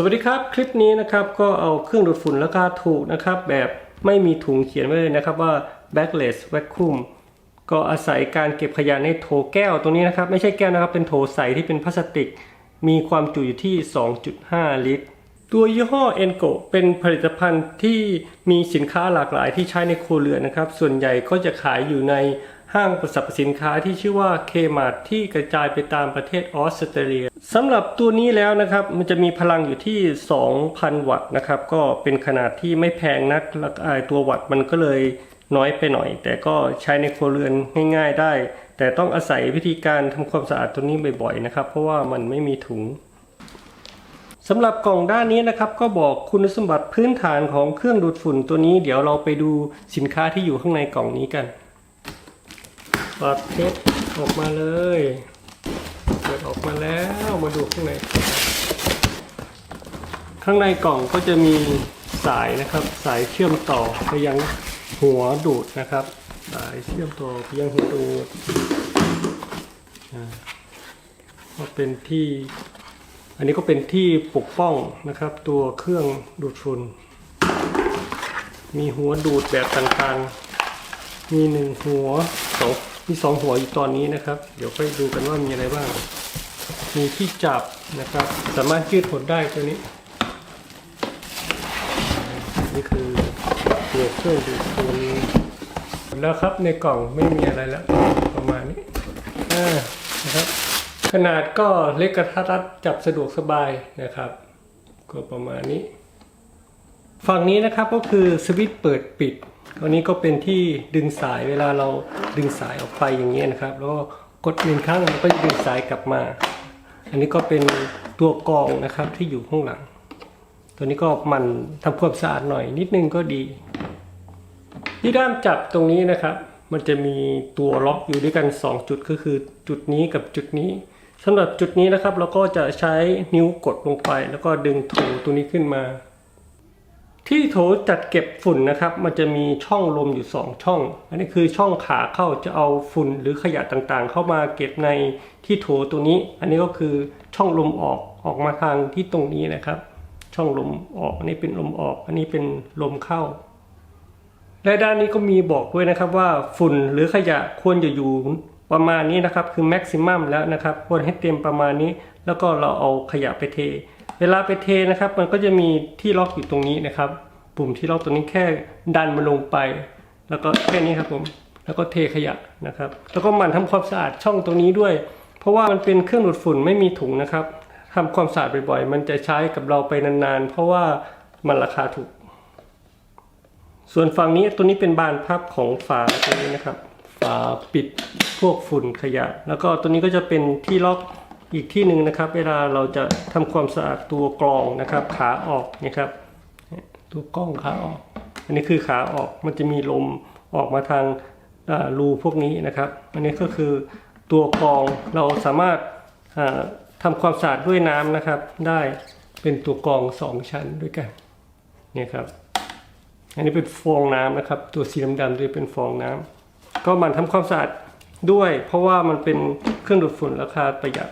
สวัสดีครับ คลิปนี้นะครับก็เอาเครื่องดูดฝุ่นราคาถูกนะครับแบบไม่มีถุงเขียนไว้เลยนะครับว่า backless vacuum ก็อาศัยการเก็บขยะในโถแก้วตรงนี้นะครับ ไม่ใช่แก้วนะครับเป็นโถใสที่เป็นพลาสติก มีความจุอยู่ที่ 2.5 ลิตร ตัวยี่ห้อ Enco เป็นผลิตภัณฑ์ที่มีสินค้าหลากหลายที่ใช้ในครัวเรือนนะครับ ส่วนใหญ่ก็จะขายอยู่ใน ห้างสรรพสินค้าที่ชื่อว่า Kmart ที่กระจายไปตามประเทศออสเตรเลียสำหรับตัวนี้แล้วนะครับ มันจะมีพลังอยู่ที่ 2,000 วัตต์นะครับ ก็เป็นขนาดที่ไม่แพงนักล้วก็ไอตัววัตต์มันก็เลยน้อยไปหน่อย แต่ก็ใช้ในครัวเรือนง่ายๆได้ แต่ต้องอาศัยวิธีการทำความสะอาดตัวนี้บ่อยๆนะครับ เพราะว่ามันไม่มีถุงสำหรับกล่องด้านนี้นะครับก็บอกคุณสมบัติพื้นฐานของเครื่องดูดฝุ่นตัวนี้ เดี๋ยวเราไปดูสินค้าที่อยู่ข้างในกล่องนี้กัน ปอดเพชรออกมาเลยเปิดออกมาแล้วมาดูข้างใน ข้างในกล่องก็จะมีสายนะครับ สายเชื่อมต่อไปยังหัวดูดนะครับ สายเชื่อมต่อไปยังหัวดูดอ่าก็เป็นที่ อันนี้ก็เป็นที่ปกป้องนะครับ ตัวเครื่องดูดฝุ่นมีหัวดูดแบบต่างๆ มีหนึ่งหัวสอง มีสองหัวอยู่ตอนนี้นะครับ เดี๋ยวไปดูกันว่ามีอะไรบ้าง มีที่จับนะครับ สามารถยืดหดได้ตัวนี้ นี่คือตัวเครื่องดูดฝุ่นแล้วครับในกล่องไม่มีอะไรแล้ว ประมาณนี้นะครับ ขนาดก็เล็กกระทัดรัดจับสะดวกสบายนะครับ ก็ประมาณนี้ ฝั่งนี้นะครับก็คือสวิตช์เปิดปิด อันนี้ก็เป็นที่ดึงสายเวลาเราดึงสายออกไปอย่างเงี้ยนะครับ แล้วก็กดหนึ่งครั้งมันก็จะดึงสายกลับมา อันนี้ก็เป็นตัวกองนะครับที่อยู่ข้างหลัง ตัวนี้ก็มันทำความสะอาดหน่อยนิดนึงก็ดี ที่ด้ามจับตรงนี้นะครับ มันจะมีตัวล็อกอยู่ด้วยกัน 2 จุดก็คือจุดนี้กับจุดนี้สำหรับจุดนี้นะครับเราก็จะใช้นิ้วกดลงไป แล้วก็ดึงโถตัวนี้ขึ้นมา ที่โถจัดเก็บฝุ่นนะครับ มันจะมีช่องลมอยู่ 2 ช่อง อันนี้คือช่องขาเข้าจะเอาฝุ่นหรือขยะต่างๆ เข้ามาเก็บในที่โถตัวนี้ อันนี้ก็คือช่องลมออกออกมาทางที่ตรงนี้นะครับ ช่องลมออกอันนี้เป็นลมออก อันนี้เป็นลมเข้า และด้านนี้ก็มีบอกด้วยนะครับว่าฝุ่นหรือขยะควรจะอยู่ประมาณนี้นะครับ คือแม็กซิมัมแล้วนะครับ ควรให้เต็มประมาณนี้ แล้วก็เราเอาขยะไปเท เวลาไปเทนะครับ มันก็จะมีที่ล็อกอยู่ตรงนี้นะครับ ปุ่มที่ล็อกตรงนี้แค่ดันมันลงไป แล้วก็แค่นี้ครับผม แล้วก็เทขยะนะครับ แล้วก็หมั่นทำความสะอาดช่องตรงนี้ด้วย เพราะว่ามันเป็นเครื่องดูดฝุ่นไม่มีถุงนะครับทำความสะอาดบ่อยๆ มันจะใช้กับเราไปนานๆ เพราะว่ามันราคาถูก ส่วนฝั่งนี้ตัวนี้เป็นบานพับของฝาตัวนี้นะครับ ฝาปิดพวกฝุ่นขยะ แล้วก็ตัวนี้ก็จะเป็นที่ล็อก อีกที่หนึ่งนะครับ เวลาเราจะทำความสะอาดตัวกรองนะครับ ขาออกนะครับตัวกล้องขาออก อันนี้คือขาออกมันจะมีลมออกมาทางรูพวกนี้นะครับ อันนี้ก็คือตัวกรองเราสามารถอ่าทำความสะอาดด้วยน้ำนะครับ ได้เป็นตัวกรองสองชั้นด้วยกันเนี่ยครับ อันนี้เป็นฟองน้ำนะครับ ตัวสีดำๆด้วยเป็นฟองน้ำก็มันทำความสะอาดด้วย เพราะว่ามันเป็นเครื่องดูดฝุ่นราคาประหยัด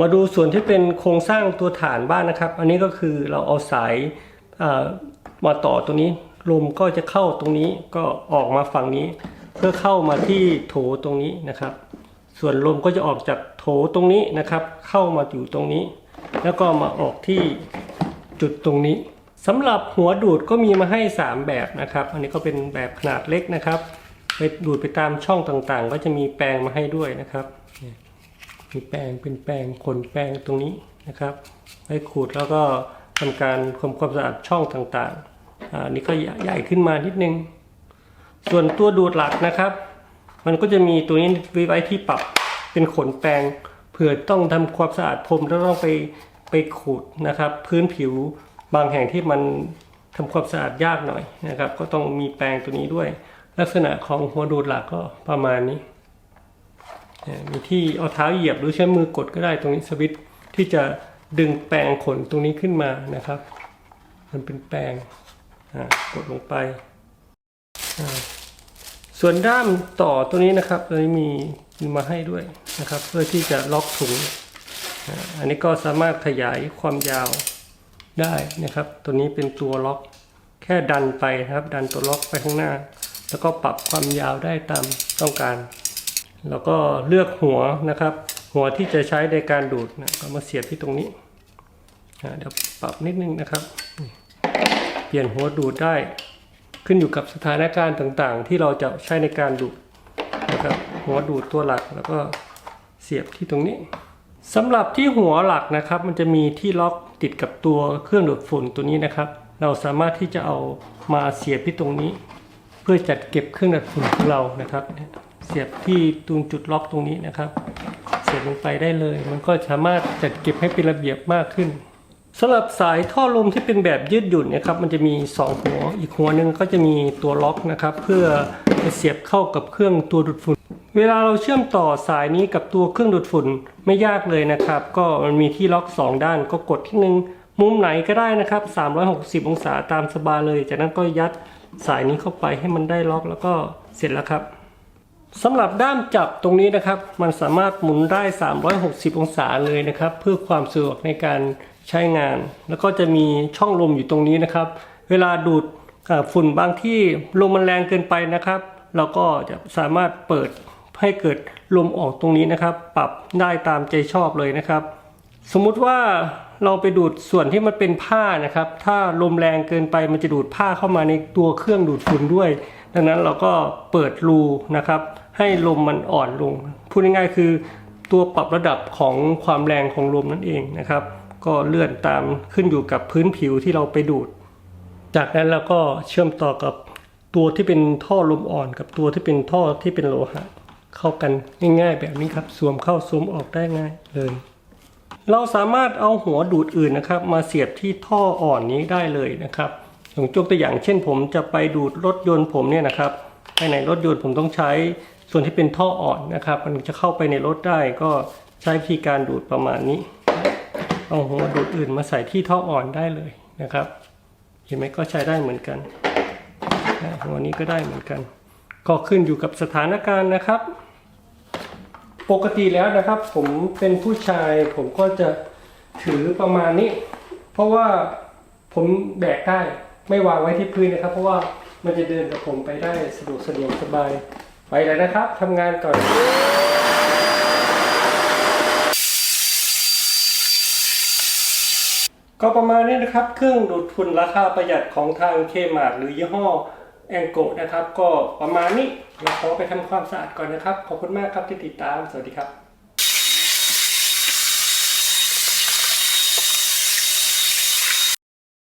มาดูส่วนที่เป็นโครงสร้างตัวฐานบ้านนะครับ อันนี้ก็คือเราเอาสายมาต่อตรงนี้ ลมก็จะเข้าตรงนี้ก็ออกมาฝั่งนี้ เพื่อเข้ามาที่โถตรงนี้นะครับ ส่วนลมก็จะออกจากโถตรงนี้นะครับ เข้ามาอยู่ตรงนี้ แล้วก็มาออกที่จุดตรงนี้สำหรับหัวดูดก็มีมาให้ 3 แบบนะครับ อันนี้ก็เป็นแบบขนาดเล็กนะครับ ไปดูดไปตามช่องต่างๆ ก็จะมีแปรงมาให้ด้วยนะครับ มีแปรงเป็นแปรงขนแปรงตรงนี้นะครับให้ขูดแล้วก็ทำการทำความสะอาดช่องต่างๆอันนี้ก็ใหญ่ขึ้นมานิดนึง ส่วนตัวดูดหลักนะครับ มันก็จะมีตัวนี้ไว้ที่ปรับเป็นขนแปรงเผื่อต้องทำความสะอาดพรมแล้วต้องไปไปขูดนะครับ พื้นผิวบางแห่งที่มันทำความสะอาดยากหน่อยนะครับ ก็ต้องมีแปรงตัวนี้ด้วย ลักษณะของหัวดูดหลักก็ประมาณนี้ มีที่เอาเท้าเหยียบหรือใช้มือกดก็ได้ตรงนี้สวิตช์ที่จะดึงแปรงขนตรงนี้ขึ้นมานะครับ มันเป็นแปรงกดลงไป ส่วนด้ามต่อตัวนี้นะครับตัวนี้มีมาให้ด้วยนะครับ เพื่อที่จะล็อกถุง อันนี้ก็สามารถขยายความยาวได้นะครับ ตัวนี้เป็นตัวล็อกแค่ดันไปนะครับ ดันตัวล็อกไปข้างหน้า แล้วก็ปรับความยาวได้ตามต้องการ แล้วก็เลือกหัวนะครับ หัวที่จะใช้ในการดูดนะก็มาเสียบที่ตรงนี้เดี๋ยวปรับนิดนึงนะครับ เปลี่ยนหัวดูดได้ขึ้นอยู่กับสถานการณ์ต่างๆ ที่เราจะใช้ในการดูดนะครับหัวดูดตัวหลักแล้วก็เสียบที่ตรงนี้สำหรับที่หัวหลักนะครับ มันจะมีที่ล็อกติดกับตัวเครื่องดูดฝุ่นตัวนี้นะครับ เราสามารถที่จะเอามาเสียบที่ตรงนี้ เพื่อจัดเก็บเครื่องดูดฝุ่นของเรานะครับ เสียบที่ตรงจุดล็อกตรงนี้นะครับ เสียบลงไปได้เลย มันก็สามารถจัดเก็บให้เป็นระเบียบมากขึ้นสำหรับสายท่อลมที่เป็นแบบยืดหยุ่นนะครับ มันจะมี 2 หัว อีกหัวหนึ่งก็จะมีตัวล็อกนะครับ เพื่อจะเสียบเข้ากับเครื่องตัวดูดฝุ่น เวลาเราเชื่อมต่อสายนี้กับตัวเครื่องดูดฝุ่นไม่ยากเลยนะครับ ก็มันมีที่ล็อก 2 ด้านก็กดที่หนึ่งมุมไหนก็ได้นะครับ 360 องศาตามสบายเลย จากนั้นก็ยัดสายนี้เข้าไปให้มันได้ล็อกแล้วก็เสร็จแล้วครับ สำหรับด้ามจับตรงนี้นะครับ มันสามารถหมุนได้ 360 องศาเลยนะครับ เพื่อความสะดวกในการใช้งาน แล้วก็จะมีช่องลมอยู่ตรงนี้นะครับ เวลาดูดฝุ่นบางที่ลมมันแรงเกินไปนะครับ เราก็จะสามารถเปิดให้เกิดลมออกตรงนี้นะครับ ปรับได้ตามใจชอบเลยนะครับ สมมุติว่าเราไปดูดส่วนที่มันเป็นผ้านะครับ ถ้าลมแรงเกินไปมันจะดูดผ้าเข้ามาในตัวเครื่องดูดฝุ่นด้วย ดังนั้นเราก็เปิดรูนะครับ ให้ลมมันอ่อนลง พูดง่ายๆคือตัวปรับระดับของความแรงของลมนั่นเองนะครับ ก็เลื่อนตามขึ้นอยู่กับพื้นผิวที่เราไปดูด จากนั้นเราก็เชื่อมต่อกับตัวที่เป็นท่อลมอ่อนกับตัวที่เป็นท่อที่เป็นโลหะ เข้ากันง่ายๆแบบนี้ครับสวมเข้าสวมออกได้ง่ายเลย เราสามารถเอาหัวดูดอื่นนะครับ มาเสียบที่ท่ออ่อนนี้ได้เลยนะครับอย่างยกตัวอย่างเช่นผมจะไปดูดรถยนต์ผมเนี่ยนะครับภายในรถยนต์ผมต้องใช้ ส่วนที่เป็นท่ออ่อนนะครับ มันจะเข้าไปในรถได้ก็ใช้วิธีการดูดประมาณนี้ เอาหัวดูดอื่นมาใส่ที่ท่ออ่อนได้เลยนะครับ เห็นไหมก็ใช้ได้เหมือนกันหัวนี้ก็ได้เหมือนกัน ก็ขึ้นอยู่กับสถานการณ์นะครับ ปกติแล้วนะครับ ผมเป็นผู้ชายผมก็จะถือประมาณนี้ เพราะว่าผมแบกได้ไม่วางไว้ที่พื้นนะครับ เพราะว่ามันจะเดินกับผมไปได้สะดวกสะดวกสบาย ไปเลยนะครับทำงานก่อน ก็ประมาณนี้นะครับ เครื่องดูดฝุ่นราคาประหยัดของทางเคมาร์หรือยี่ห้อแองโกนะครับ ก็ประมาณนี้เราขอไปทำความสะอาดก่อนนะครับ ขอบคุณมากครับที่ติดตาม สวัสดีครับ